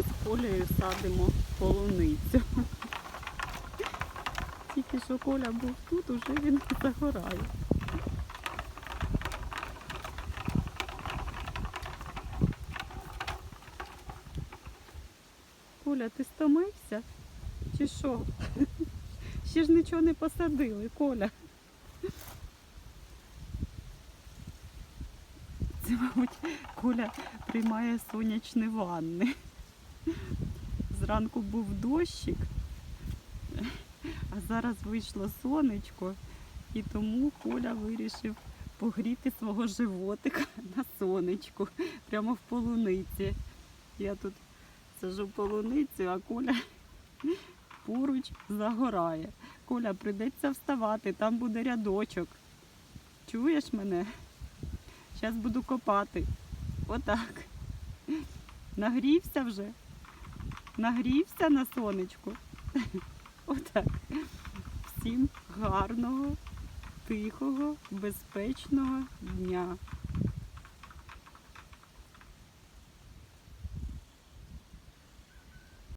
ми з Колею садимо полуницю. Тільки що Коля був тут, уже він загорає. Коля, ти стомився? Чи що? Ще ж нічого не посадили, Коля. Це, мабуть, Коля приймає сонячні ванни. Зранку був дощик, а зараз вийшло сонечко, і тому Коля вирішив погріти свого животика на сонечку, прямо в полуниці. Я тут сажу полуницю, а Коля поруч загорає. Коля, прийдеться вставати, там буде рядочок. Чуєш мене? Зараз буду копати. Отак. Нагрівся вже. Нагрівся на сонечку. Отак. Всім гарного, тихого, безпечного дня.